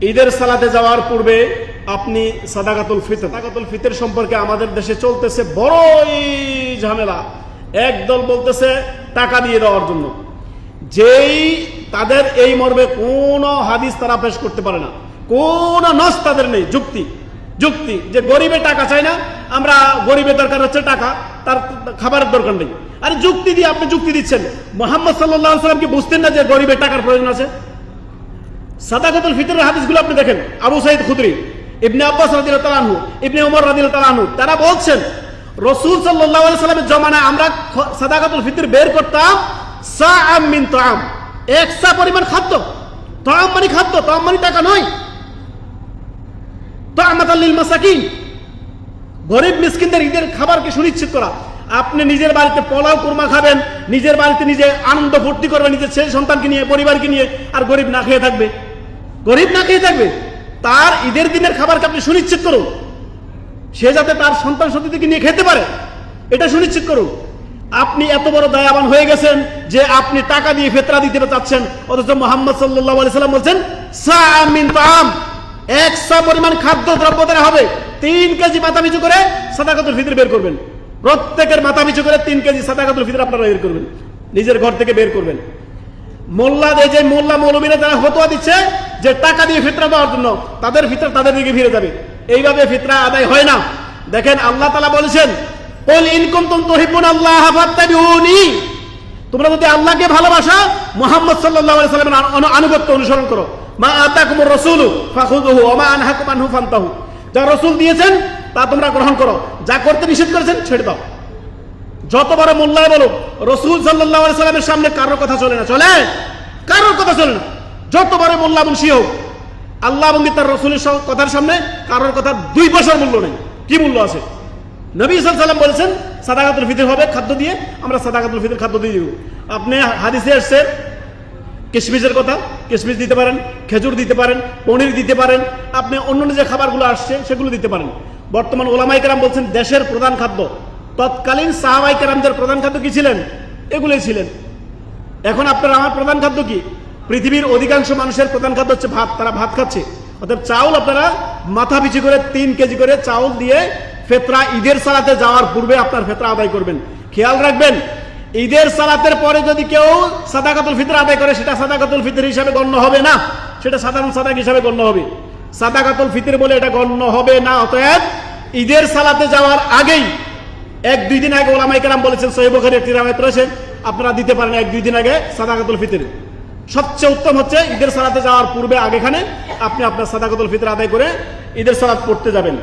ঈদের সালাতে যাওয়ার পূর্বে আপনি সাদাকাতুল ফিতর সাদাকাতুল ফিতর সম্পর্কে আমাদের দেশে চলতেছে বড়ই ঝামেলা। একদল বলতেছে, টাকা দিয়ে দেওয়ার জন্য। যেই তাদের এই মর্মে কোন হাদিস তারা পেশ করতে পারে না। কোন নস তাদের নেই, যুক্তি। যুক্তি যে গরিবের টাকা চাই না, আমরা গরিবের দরকার হচ্ছে টাকা, তার খাবারের দরকার নেই। আরে যুক্তি দিয়ে আপনি যুক্তি দিচ্ছেন। মোহাম্মদ সাল্লাহ সাল্লাম কি বুঝতেন না যে গরিবের টাকার প্রয়োজন আছে? সাদাকাতুল ফিতরের হাদিসগুলো আপনি দেখেন। আবু সাইদ খুদরি, ইবনে আব্বাস রাদিয়াল্লাহু তাআলা আনহু, ইবনে উমর রাদিয়াল্লাহু তাআলা আনহু, তারা বলছেন, রসুল আলাইহি সাল্লামের জমানায় আমরা সাদাকাতুল ফিতর বের করতাম সাআম মিন তাআম। এক সা পরিমাণ খাদ্য। তাআম মানে খাদ্য, তাআম মানে টাকা নয়। তাআমাতাল লিল মাসাকিন। গরিব মিসকিনদের ঈদের খাবারকে সুনিশ্চিত করা। আপনি নিজের বাড়িতে পোলাও, কুরমা খাবেন, নিজের বাড়িতে নিজে আনন্দ ফুর্তি করবেন, নিজের ছেলে সন্তানকে নিয়ে, পরিবারকে নিয়ে, আর গরিব না খেয়ে থাকবে। গরিব না খেয়ে থাকবে। তার ঈদের দিনের খাবারকে আপনি সুনিশ্চিত করুন। সে যাতে তার সন্তান সন্ততিকে নিয়ে খেতে পারে, এটা সুনিশ্চিত করুন। আপনি এত বড় দয়াবান হয়ে গেছেন যে আপনি টাকা দিয়ে ফেতরা দিতে চাচ্ছেন। অথচ মোহাম্মদ সাল্লাহ সাল্লাম বলছেন সামিন তাম একশো পরিমাণ খাদ্য দ্রব্য দ্বারা হবে। তিন কেজি মাথা পিছু করে সাদাকাতুল ফিতর বের করবেন। প্রত্যেকের মাথা পিছু করে তিন কেজি সাদাকাতুল ফিতর আপনারা বের করবেন। নিজের ঘর থেকে বের করবেন। মোল্লা এই যে মোল্লা মৌলবীরা যারা হতোয়া দিচ্ছে যে টাকা দিয়ে ফিতরা দেওয়ার জন্য তাদের ফিতরা তাদের দিকে ফিরে যাবে। এইভাবে ফিতরা আদায় হয় না। দেখেন আল্লাহ তালা বলেছেন, কল ইনকুম তুম তহিবুন আল্লাহ তোমরা যদি আল্লাহকে ভালোবাসা, মোহাম্মদ আলাইহি সাল্লামের আনু- আনু- আনুগত্য অনুসরণ করো। মা আতাকুমুর রাসূলু ফাখুযুহু ওয়া মা আনহাকুম আনহু ফান্তাহু। যা রাসূল দিয়েছেন, তা তোমরা গ্রহণ করো। যা করতে নিষেধ করেছেন, ছেড়ে দাও। যত বড় মোল্লায় বলো, রসুল সাল্লাহ সাল্লামের সামনে কারোর কথা চলে না। চলে? কারোর কথা চলে না। যত মোল্লা বংশী হোক, আল্লাহ এবং তার রসুলের কথার সামনে কারোর কথা দুই পয়সার মূল্য নেই। কি মূল্য আছে? নবী সাল্লাম বলেছেন, সাদাকাতুল ফিতর হবে খাদ্য দিয়ে, আমরা সাদাকাতুল ফিতর খাদ্য দিয়ে দিব। আপনি হাদিসে এসছে কিশমিশের কথা, কিশমিশ দিতে পারেন, খেজুর দিতে পারেন, পনির দিতে পারেন, আপনি অন্য যে খাবারগুলো আসছে, সেগুলো দিতে পারেন। বর্তমান ওলামাই কেরাম বলছেন, দেশের প্রধান খাদ্য। তৎকালীন সাহাবাই কেরামদের প্রধান খাদ্য কি ছিলেন? এগুলোই ছিলেন। এখন আপনার আমার প্রধান খাদ্য কি? পৃথিবীর অধিকাংশ মানুষের প্রধান খাদ্য হচ্ছে ভাত, তারা ভাত খাচ্ছে। অর্থাৎ চাউল আপনারা মাথা পিছু করে তিন কেজি করে চাউল দিয়ে ফেতরা ঈদের সালাতে যাওয়ার পূর্বে আপনার ফেতরা আদায় করবেন। খেয়াল রাখবেন, ঈদের সালাতের পরে যদি কেউ সাদাকাতুল ফিতর আদায় করে, সেটা সাদাকাতুল ফিতর হিসাবে গণ্য হবে না। সেটা সাধারণ সাদাক হিসাবে গণ্য হবে। সাদাকাতুল ফিতর বলে এটা গণ্য হবে না, অতএব ঈদের সালাতে যাওয়ার আগেই এক দুই দিন আগে ওলামাই কেরাম বলেছেন সহিব একটি রামায়ত রয়েছে, আপনারা দিতে পারেন এক দুই দিন আগে সাদাকাতুল ফিতর। সবচেয়ে উত্তম হচ্ছে ঈদের সালাতে যাওয়ার পূর্বে আগেখানে আপনি আপনার সাদাকতুল ফিতর আদায় করে ঈদের সালাত পড়তে যাবেন।